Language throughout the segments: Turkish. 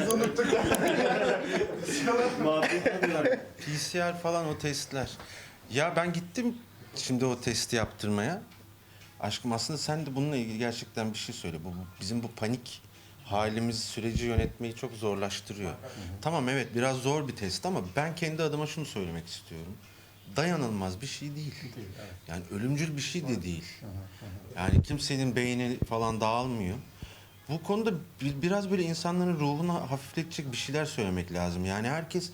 Biz unuttuk. Muhabbet ediyorlar. PCR falan o testler. Ya ben gittim şimdi o testi yaptırmaya. Aşkım aslında sen de bununla ilgili gerçekten bir şey söyle. Bu bu- bizim bu panik halimiz süreci yönetmeyi çok zorlaştırıyor. Tamam evet biraz zor bir test ama ben kendi adıma şunu söylemek istiyorum. Dayanılmaz bir şey değil. Yani ölümcül bir şey de değil. Yani kimsenin beyni falan dağılmıyor. Bu konuda bir- biraz böyle insanların ruhunu hafifletecek bir şeyler söylemek lazım. Yani herkes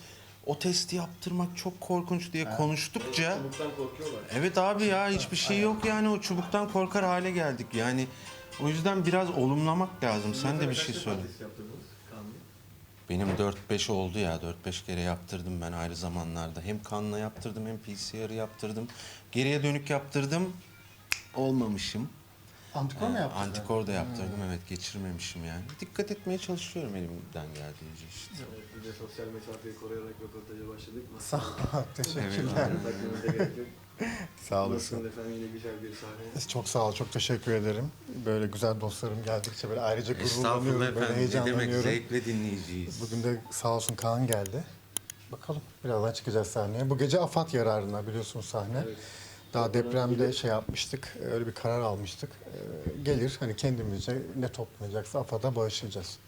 o testi yaptırmak çok korkunç diye konuştukça Çubuktan korkuyorlar. evet abi ya hiçbir şey yok yani o çubuktan korkar hale geldik. Yani o yüzden biraz olumlamak lazım. Sen de bir şey söyle. Benim 4-5 oldu ya. 4-5 kere yaptırdım ben ayrı zamanlarda. Hem kanla yaptırdım hem PCR'ı yaptırdım. Geriye dönük yaptırdım. Olmamışım. Antikor mu yaptın? Antikor da yaptırdım evet geçirmemişim yani. Dikkat etmeye çalışıyorum elimden geldiğince işte. Evet, bir de sosyal mesafeyi koruyarak röportaja başladık mı? Sağ ol, teşekkürler. Evet. Takvimimize gerek yok. Sağ olasın. Nasılsınız efendim yine güzel bir sahne. Çok sağ ol, çok teşekkür ederim. Böyle güzel dostlarım geldikçe böyle ayrıca Estağfurullah gururlanıyorum, böyle efendim. Ne demek heyecanlanıyorum. zevkle dinleyeceğiz. Bugün de sağ olsun Kaan geldi. Bakalım birazdan çıkacağız sahneye. Bu gece AFAD yararına biliyorsunuz sahne. Evet. Daha depremde şey yapmıştık, öyle bir karar almıştık. Ee, Gelir hani kendimizce ne toplanacaksa AFAD'a bağışlayacağız.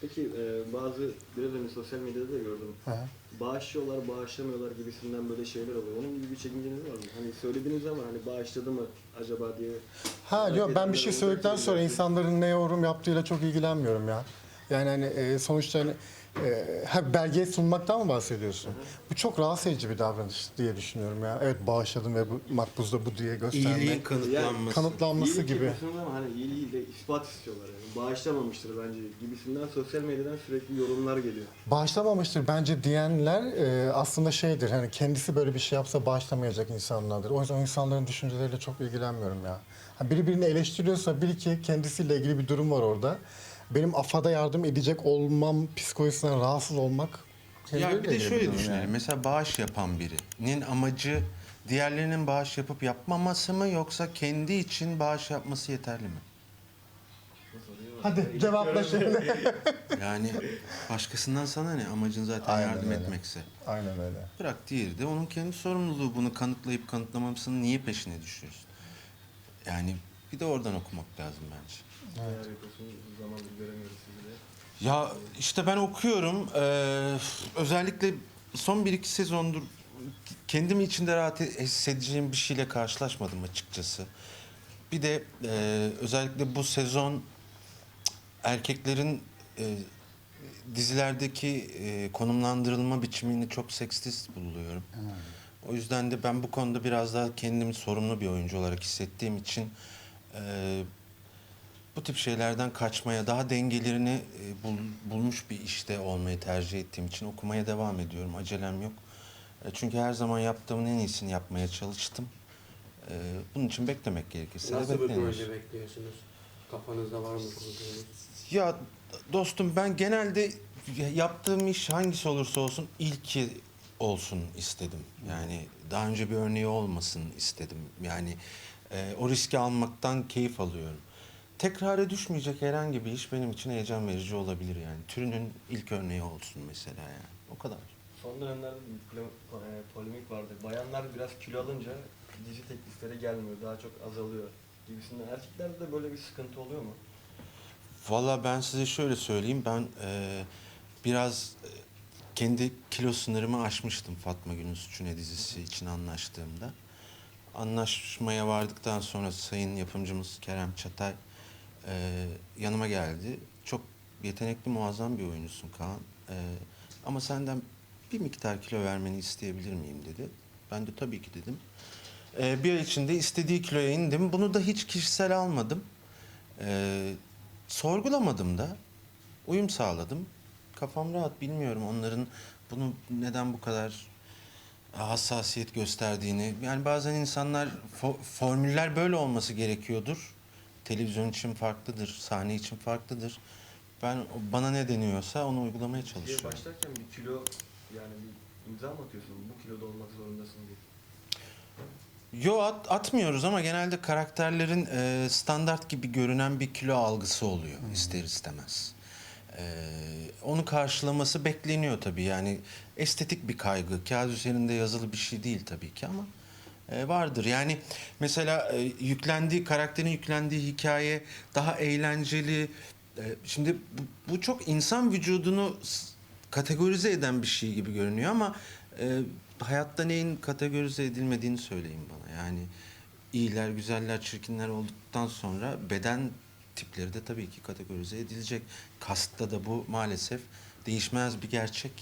Peki e, bazı biraz önce sosyal medyada da gördüm. Hı hı. Bağışlıyorlar, bağışlamıyorlar gibisinden böyle şeyler oluyor. Onun gibi bir çekinceniz var mı? Hani söylediğiniz ama hani bağışladı mı acaba diye. Ha yok ben bir şey söyledikten sonra insanların ne yorum yaptığıyla çok ilgilenmiyorum ya. Yani hani e, sonuçta hani e, ha, belgeyi sunmaktan mı bahsediyorsun? Bu çok rahatsız edici bir davranış diye düşünüyorum ya. Evet bağışladım ve bu makbuzda bu diye göstermek. İyiliğin kanıtlanması. kanıtlanması İyilik gibi. yapıyorsunuz ama hani iyiliği de ispat istiyorlar yani. Bağışlamamıştır bence gibisinden sosyal medyadan sürekli yorumlar geliyor. Bağışlamamıştır bence diyenler e, aslında şeydir hani kendisi böyle bir şey yapsa bağışlamayacak insanlardır. O yüzden insanların düşünceleriyle çok ilgilenmiyorum ya. Ha, biri birini eleştiriyorsa bil ki kendisiyle ilgili bir durum var orada. Benim AFAD'a yardım edecek olmam psikolojisinden rahatsız olmak Ya kendileriyle bir de şöyle düşünelim. yani. Mesela bağış yapan birinin amacı diğerlerinin bağış yapıp yapmaması mı yoksa kendi için bağış yapması yeterli mi? Hadi cevapla şimdi. Yani başkasından sana ne? Amacın zaten Aynen yardım öyle. etmekse. Aynen öyle. Bırak diğeri de onun kendi sorumluluğu. Bunu kanıtlayıp kanıtlamamasının niye peşine düşüyorsun? Yani bir de oradan okumak lazım bence. Ya işte ben okuyorum. Ee, özellikle son bir iki sezondur kendimi içinde rahat hissedeceğim bir şeyle karşılaşmadım açıkçası. Bir de e, özellikle bu sezon erkeklerin e, dizilerdeki e, konumlandırılma biçimini çok seksist buluyorum. O yüzden de ben bu konuda biraz daha kendimi sorumlu bir oyuncu olarak hissettiğim için e, bu tip şeylerden kaçmaya, daha dengelerini e, bul- bulmuş bir işte olmayı tercih ettiğim için okumaya devam ediyorum. Acelem yok. E, çünkü her zaman yaptığımın en iyisini yapmaya çalıştım. E, bunun için beklemek gerekirse de Nasıl bir beklenir. proje bekliyorsunuz? Kafanızda var mı kurduğunuz? Ya dostum ben genelde yaptığım iş hangisi olursa olsun ilki olsun istedim. Yani daha önce bir örneği olmasın istedim. Yani e, o riski almaktan keyif alıyorum. Tekrara düşmeyecek herhangi bir iş benim için heyecan verici olabilir yani. Türünün ilk örneği olsun mesela yani. O kadar. Son dönemlerde bir e, polemik vardı. Bayanlar biraz kilo alınca dizi teklifleri gelmiyor. Daha çok azalıyor gibisinden. Erkeklerde de böyle bir sıkıntı oluyor mu? Valla ben size şöyle söyleyeyim. Ben e, biraz e, kendi kilo sınırımı aşmıştım Fatma Gül'ün Suçune dizisi için anlaştığımda. Anlaşmaya vardıktan sonra sayın yapımcımız Kerem Çatay e, yanıma geldi. Çok yetenekli, muazzam bir oyuncusun Kaan. E, ama senden bir miktar kilo vermeni isteyebilir miyim dedi. Ben de tabii ki dedim. E, bir ay içinde istediği kiloya indim. Bunu da hiç kişisel almadım. E, sorgulamadım da. Uyum sağladım. Kafam rahat bilmiyorum onların bunu neden bu kadar hassasiyet gösterdiğini. Yani bazen insanlar fo- formüller böyle olması gerekiyordur. Televizyon için farklıdır, sahne için farklıdır. Ben bana ne deniyorsa onu uygulamaya çalışıyorum. başlarken bir kilo yani bir imza mı atıyorsun? Bu kiloda olmak zorundasın diye. Yo at, atmıyoruz ama genelde karakterlerin e, standart gibi görünen bir kilo algısı oluyor ister istemez. Ee, onu karşılaması bekleniyor tabii. Yani estetik bir kaygı. Kağıt üzerinde yazılı bir şey değil tabii ki ama e, vardır. Yani mesela e, yüklendiği karakterin yüklendiği hikaye daha eğlenceli. E, şimdi bu, çok insan vücudunu kategorize eden bir şey gibi görünüyor ama e, hayatta neyin kategorize edilmediğini söyleyin bana. Yani iyiler, güzeller, çirkinler olduktan sonra beden tipleri de tabii ki kategorize edilecek. Kastta da bu maalesef değişmez bir gerçek.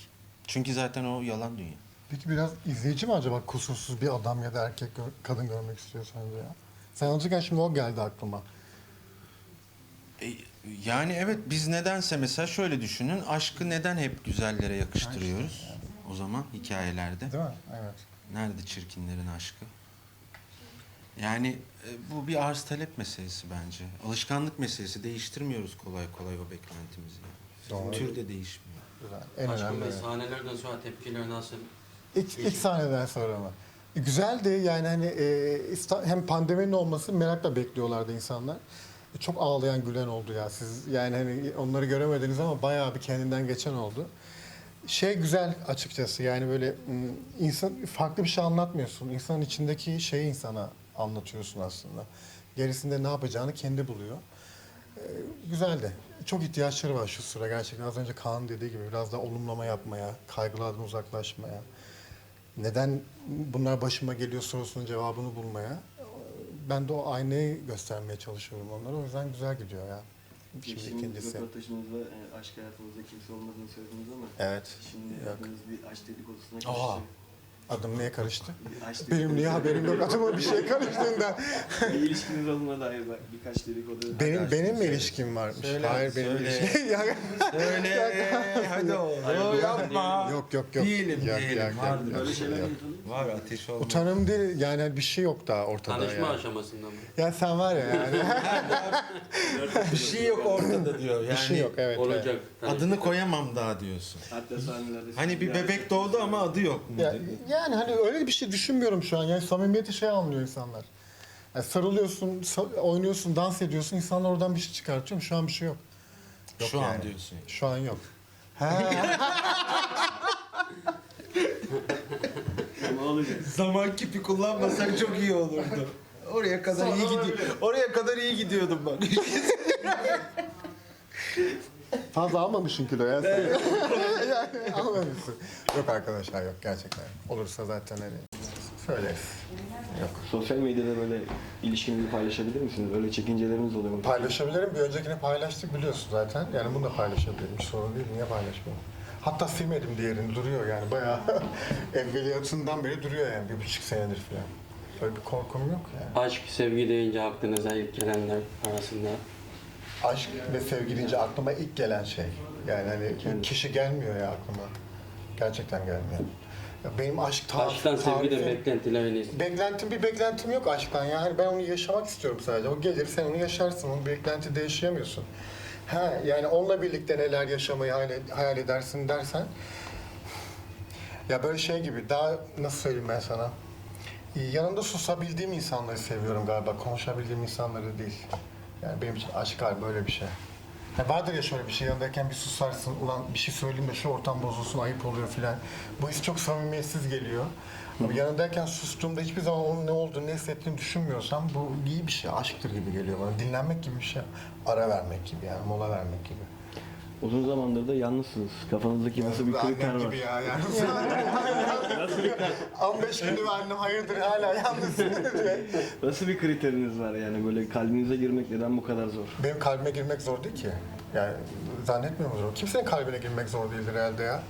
Çünkü zaten o yalan dünya. Peki biraz izleyici mi acaba kusursuz bir adam ya da erkek gör- kadın görmek istiyor sence ya? Sen anlatırken şimdi o geldi aklıma. E, Yani evet biz nedense mesela şöyle düşünün. Aşkı neden hep güzellere yakıştırıyoruz? O zaman hikayelerde. Değil mi? Evet. Nerede çirkinlerin aşkı? Yani e, bu bir arz talep meselesi bence. Alışkanlık meselesi. Değiştirmiyoruz kolay kolay o beklentimizi. Doğru. Tür de değişmiyor. Güzel. En Aşkın önemli. Bey sahnelerden sonra tepkiler nasıl? İlk, ilk sahneden sonra mı? Güzeldi yani hani e, İsta- hem pandeminin olması merakla bekliyorlardı insanlar. E, çok ağlayan gülen oldu ya siz yani hani onları göremediniz ama bayağı bir kendinden geçen oldu. Şey güzel açıkçası yani böyle m, insan farklı bir şey anlatmıyorsun. İnsanın içindeki şeyi insana anlatıyorsun aslında. Gerisinde ne yapacağını kendi buluyor. E, güzeldi. Çok ihtiyaçları var şu sıra gerçekten. Az önce Kaan dediği gibi biraz da olumlama yapmaya, kaygılardan uzaklaşmaya neden bunlar başıma geliyor sorusunun cevabını bulmaya. Ben de o aynayı göstermeye çalışıyorum onlara. O yüzden güzel gidiyor ya. Şimdi Geçtiğimiz ikincisi. röportajımızda e, aşk hayatınızda kimse olmadığını söylediniz ama Evet. şimdi Yok. bir aşk dedikodusuna Aa. karıştı. Adım neye karıştı? Benim niye haberim yok adıma bir şey karıştığında. bir ilişkiniz olduğuna dair birkaç dedikodu. Benim benim mi ilişkim varmış? Söyle, Hayır benim söyle. ilişkim. Ya- Öyle hadi Hayır, oğlum yok, yapma. yok yok yok. Değilim, Yok, değilim. yok, yok, Vardır. yok, Böyle şeyler yok. Var ateş olmaz. Utanım değil yani bir şey yok daha ortada Tanışma yani. aşamasında mı? Ya sen var ya yani. bir şey yok ortada diyor. Yani bir şey yok evet. evet. Olacak. tanışma. Adını koyamam daha diyorsun. Hatta sahnelerde... Hani bir bebek doğdu ama adı yok mu? Ya, dedi. Yani hani öyle bir şey düşünmüyorum şu an. Yani samimiyeti şey anlıyor insanlar. Yani sarılıyorsun, sa- oynuyorsun, dans ediyorsun. insanlar oradan bir şey çıkartıyor. Şu an bir şey yok. Yok Şu an yani. diyorsun. Şu an yok. Zaman kipi kullanmasak çok iyi olurdu. Oraya kadar iyi gidiyor. Oraya kadar iyi gidiyordum bak. Fazla almamışsın kilo ya sen. yani almamışsın. Yok arkadaşlar yok gerçekten. Olursa zaten hani söyleriz. Yok. Sosyal medyada böyle ilişkinizi paylaşabilir misiniz? Öyle çekinceleriniz oluyor mu? Paylaşabilirim. Bir öncekini paylaştık biliyorsun zaten. Yani bunu da paylaşabilirim. Hiç sorun değil. Niye paylaşmayayım? Hatta silmedim diğerini. Duruyor yani. Bayağı evveliyatından beri duruyor yani. Bir buçuk senedir falan. Böyle bir korkum yok yani. Aşk, sevgi deyince aklınıza ilk gelenler arasında. Aşk ve sevgi deyince aklıma ilk gelen şey. Yani hani kişi gelmiyor ya aklıma. Gerçekten gelmiyor. Ya benim aşk tarif, Aşktan sevgiden tarifi- beklentileriniz. Beklentim bir beklentim yok aşktan yani ben onu yaşamak istiyorum sadece. O gelir sen onu yaşarsın. Onu beklentide yaşayamıyorsun. Ha yani onunla birlikte neler yaşamayı hayal, hayal edersin dersen ya böyle şey gibi daha nasıl söyleyeyim ben sana? Yanında susabildiğim insanları seviyorum galiba. Konuşabildiğim insanları değil. Yani benim için aşk galiba böyle bir şey. Ya vardır ya şöyle bir şey yanındayken bir susarsın. Ulan bir şey söyleyeyim de şu ortam bozulsun ayıp oluyor filan. Bu his çok samimiyetsiz geliyor. Ama yanındayken sustuğumda hiçbir zaman onun ne olduğunu, ne hissettiğini düşünmüyorsam bu iyi bir şey, aşktır gibi geliyor bana. Dinlenmek gibi bir şey. Ara vermek gibi yani, mola vermek gibi. Uzun zamandır da yalnızsınız. Kafanızdaki nasıl bir kriter var? gibi ya yani. 15 gündür annem hayırdır hala yalnızsın diye. Nasıl bir kriteriniz var yani böyle kalbinize girmek neden bu kadar zor? Benim kalbime girmek zor değil ki. Yani zannetmiyorum zor. Kimsenin kalbine girmek zor değildir herhalde ya.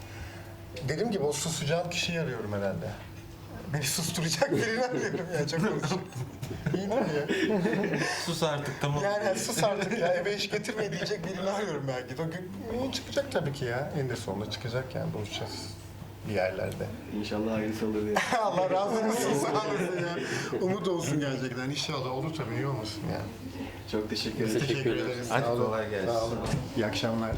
Dediğim gibi o susacağım kişiyi arıyorum herhalde. Beni susturacak birini arıyorum ya çok konuşuyorum. İyi değil mi ya? Sus artık tamam. Yani sus artık ya eve iş getirmeyi diyecek birini arıyorum belki. O gün çıkacak tabii ki ya. Eninde sonunda çıkacak yani buluşacağız bir yerlerde. İnşallah hayırlısı olur diye. Allah razı olsun sağ olasın ya. Umut olsun gerçekten inşallah olur tabii iyi olmasın ya. Çok teşekkür ederim. Teşekkür ederiz. ederiz. Hadi kolay gelsin. Sağ olun. İyi akşamlar.